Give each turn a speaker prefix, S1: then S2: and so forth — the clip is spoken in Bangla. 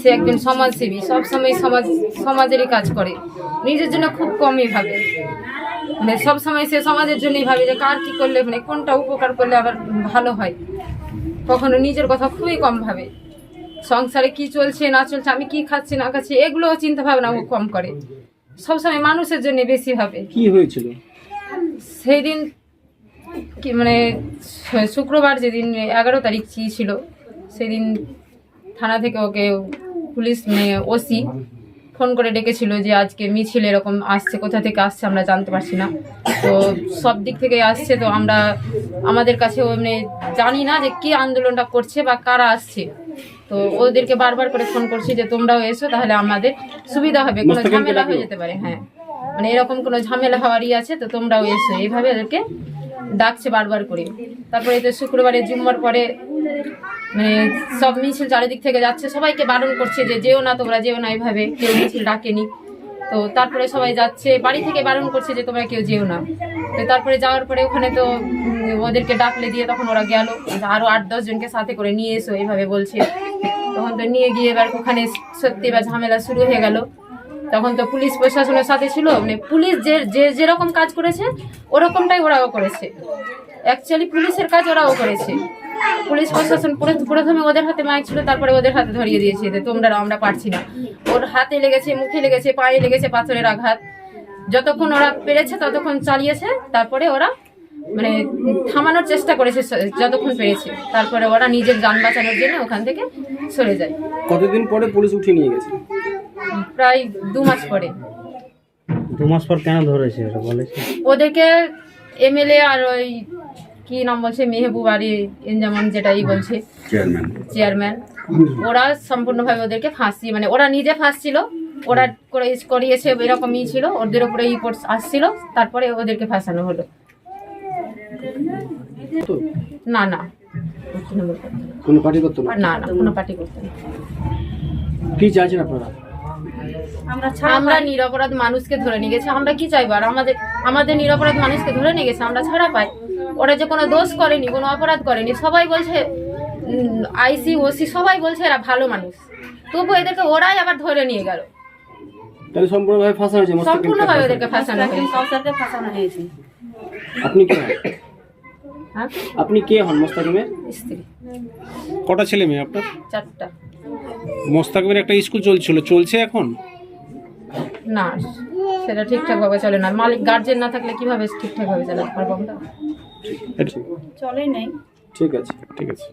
S1: সে একজন সমাজসেবী সবসময় সমাজ সমাজেরই কাজ করে। নিজের জন্য খুব কমই ভাবে মানে সবসময় সে সমাজের জন্যই ভাবে যে কার কি করলে মানে কোনটা উপকার করলে আবার ভালো হয়। কখনো নিজের কথা খুবই কম ভাবে। সংসারে কি চলছে না চলছে আমি কি খাচ্ছি না খাচ্ছি এগুলোও চিন্তা ভাবনা ও কম করে। সবসময় মানুষের জন্য বেশি ভাবে।
S2: কি হয়েছিল?
S1: সেই দিন কি মানে শুক্রবার যেদিন এগারো তারিখ ছিল সেদিন থানা থেকে ওকে পুলিশ মানে ওসি ফোন করে ডেকেছিল যে আজকে মিছিল এরকম আসছে কোথা থেকে আসছে আমরা জানতে পারছি না। তো সব দিক থেকে আসছে তো আমরা আমাদের কাছে মানে জানি না যে কি আন্দোলনটা করছে বা কারা আসছে। তো ওদেরকে বারবার করে ফোন করছি যে তোমরাও এসো তাহলে আমাদের সুবিধা হবে কোনো ঝামেলা হয়ে যেতে পারে হ্যাঁ। মানে এরকম কোনো ঝামেলা হওয়ারই আছে তো তোমরাও এসো। এইভাবে ওদেরকে ডাকছে বারবার করে। তারপরে তো শুক্রবারে জুম্মার পরে মানে সব মিছিল চারিদিক থেকে যাচ্ছে, সবাইকে বারণ করছে যে যেও না তোমরা, যেও না এইভাবে কেউ মিছিল ডাকেনি। তো তারপরে সবাই যাচ্ছে, বাড়ি থেকে বারণ করছে যে তোমরা কেউ যেও না। তো তারপরে যাওয়ার পরে ওখানে তো ওদেরকে ডাকলে দিয়ে তখন ওরা গেল আরও আট, দশ জনকে সাথে করে নিয়ে এসো এইভাবে বলছে। তখন তো নিয়ে গিয়ে এবার ওখানে সত্যি বা ঝামেলা শুরু হয়ে গেল। তখন তো পুলিশ প্রশাসনের সাথে ছিল মানে পুলিশ যে যে, যেরকম কাজ করেছে, ওরকমটাই ওরাও করেছে। অ্যাকচুয়ালি পুলিশের কাজ ওরাও করেছে। পুলিশ প্রশাসন পুরো- প্রথমে ওদের হাতে মাইক ছিল তারপরে ওদের হাতে ধরিয়ে দিয়েছে যে তোমরা আমরা পারছি না। ওর হাতে লেগেছে মুখে লেগেছে পায়ে লেগেছে পাথরের আঘাত। যতক্ষণ ওরা পেরেছে ততক্ষণ চালিয়েছে তারপরে ওরা মানে থামানোর চেষ্টা করেছে যতক্ষণ পেরেছে। তারপরে ওরা নিজের যান বাঁচানোর জন্য ওখান থেকে সরে যায়।
S2: কতদিন পরে পুলিশ উঠিয়ে নিয়ে গেছে?
S1: প্রায় দু মাস পরে।
S3: দু মাস পর কেন ধরেছে
S1: ওদেরকে এমএলএ আর ওই কি নাম বলছে? মেহবুব আলী যেমন যেটাই বলছে।
S4: চেয়ারম্যান
S1: চেয়ারম্যান ওরা সম্পূর্ণভাবে ওদেরকে ফাঁসি মানে ওরা নিজে ফাঁসছিল ওরা করে করিয়েছে এরকমই ছিল ওদের উপরে রিপোর্ট আসছিল তারপরে ওদেরকে ফাঁসানো হলো। না না। তৃণমূল
S2: কোনো পার্টি করতো না
S1: না কোনো পার্টি করতো না।
S2: কি চাইছেন আপনারা?
S1: আমরা নিরপরাধ মানুষকে ধরে নিয়ে গেছে আমরা কি চাইব? আর আমাদের আমাদের নিরপরাধ মানুষকে ধরে নিয়ে গেছে আমরা ছাড়া পাই। ওরা যে কোনো দোষ করেনি কোনো অপরাধ করেনি সবাই বলছে আইসি ওসি সবাই বলছে এরা ভালো মানুষ। তবু এদেরকে ওরাই আবার ধরে নিয়ে গেল।
S2: তাহলে সম্পূর্ণভাবে ফাঁসা হয়েছে
S1: সম্পূর্ণভাবে ওদেরকে ফাঁসানো হয়েছে।
S2: আপনি কে?
S1: হ্যাঁ?
S2: আপনি কে হন মোস্তাকিমের
S1: স্ত্রী।
S5: কটা ছেলে মেয়ে আপনার?
S1: চারটা।
S5: মোস্তাকিমের একটা স্কুল চলছিল চলছে এখন?
S1: না সেটা ঠিকঠাক ভাবে চলে না। মালিক গার্জেন না থাকলে কীভাবে ঠিকঠাক ভাবে চালাতে পারব আমরা চলেই নাই।
S2: ঠিক আছে
S5: ঠিক আছে।